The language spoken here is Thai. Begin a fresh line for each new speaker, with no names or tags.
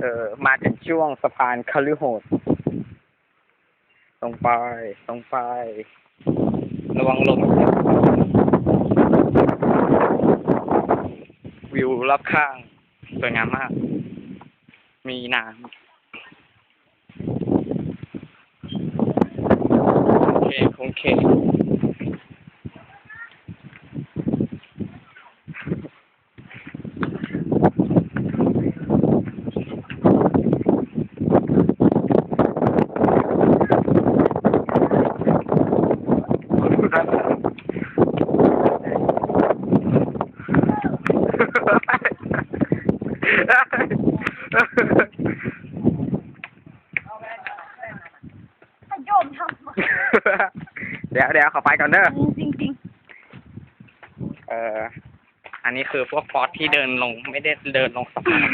เออ มาถึงช่วงสะพานคฤโหดตรงไป ตรงไป ระวังลมวิวรอบข้าง สวยงามมาก มีน้ำโอเค โอเค
ขยมทำไม
เดี๋ยวเดี๋ยวขอไปก่อนเด้อ
จริงจริง
เอออันนี้คือพวกฟอสที่เดินลงไม่ได้เดินลงสะพาน